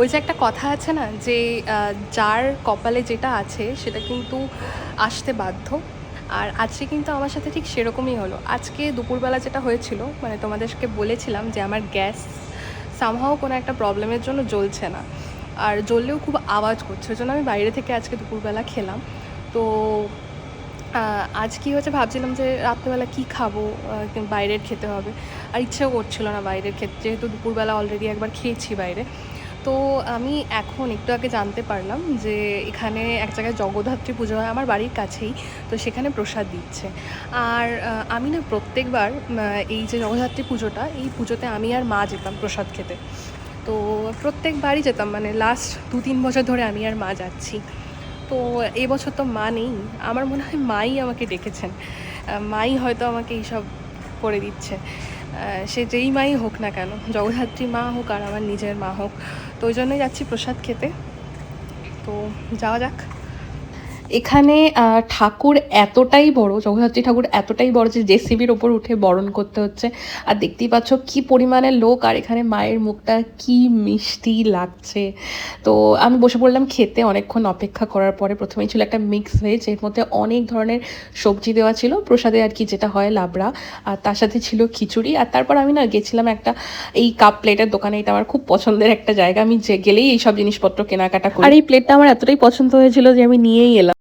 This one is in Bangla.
ওই যে একটা কথা আছে না যে যার কপালে যেটা আছে সেটা কিন্তু আসতে বাধ্য। আর আজকে কিন্তু আমার সাথে ঠিক সেরকমই হলো। আজকে দুপুরবেলা যেটা হয়েছিল মানে তোমাদেরকে বলেছিলাম যে আমার গ্যাস সামহাও কোনো একটা প্রবলেমের জন্য জ্বলছে না। আর জ্বললেও খুব আওয়াজ করছে, ওই জন্য আমি বাইরে থেকে আজকে দুপুরবেলা খেলাম। তো আজ কি হয়েছে ভাবছিলাম যে রাত্রেবেলা কি খাব বাইরের খেতে হবে। আর ইচ্ছেও করছিল না বাইরের খেতে, যেহেতু দুপুরবেলা অলরেডি একবার খেয়েছি বাইরে। তো আমি এখন একটু আগে জানতে পারলাম যে এখানে এক জায়গায় জগদ্ধাত্রী পুজো হয়, আমার বাড়ির কাছেই, তো সেখানে প্রসাদ দিচ্ছে। আর আমি না প্রত্যেকবার এই যে জগদ্ধাত্রী পুজোটা, এই পুজোতে আমি আর মা যেতাম প্রসাদ খেতে। তো প্রত্যেকবারই যেতাম মানে লাস্ট দু তিন বছর ধরে আমি আর মা যাচ্ছি। তো এবছর তো মা নেই, আমার মনে হয় মাই আমাকে ডেকেছেন। মাই হয়তো আমাকে এইসব করে দিচ্ছে। সে যেই মাই হোক না কেন, জগদ্ধাত্রী মা হোক আর আমার নিজের মা হোক, তো ওই জন্যই যাচ্ছি প্রসাদ খেতে। তো যাওয়া যাক। এখানে ঠাকুর এতটাই বড় জগদ্ধাত্রী ঠাকুর এতটাই বড় যে জেসিবির ওপর উঠে বরণ করতে হচ্ছে। আর দেখতেই পাচ্ছ কি পরিমাণে লোক, আর এখানে মায়ের মুখটা কি মিষ্টি লাগছে। তো আমি বসে পড়লাম খেতে, অনেকক্ষণ অপেক্ষা করার পরে প্রথমেই ছিল একটা মিক্স ভেজ এর মধ্যে অনেক ধরনের সবজি দেওয়া ছিল, প্রসাদে আর কি যেটা হয় লাবড়া, আর তার সাথে ছিল খিচুড়ি, আর তারপর আমি না গেছিলাম একটা, এই কাপ প্লেটের দোকানে, এটা আমার খুব পছন্দের একটা জায়গা, আমি যে গেলেই এই সব জিনিসপত্র কেনাকাটা করি। আর এই প্লেটটা আমার এতটাই পছন্দ হয়েছিল যে আমি নিয়েই এলাম।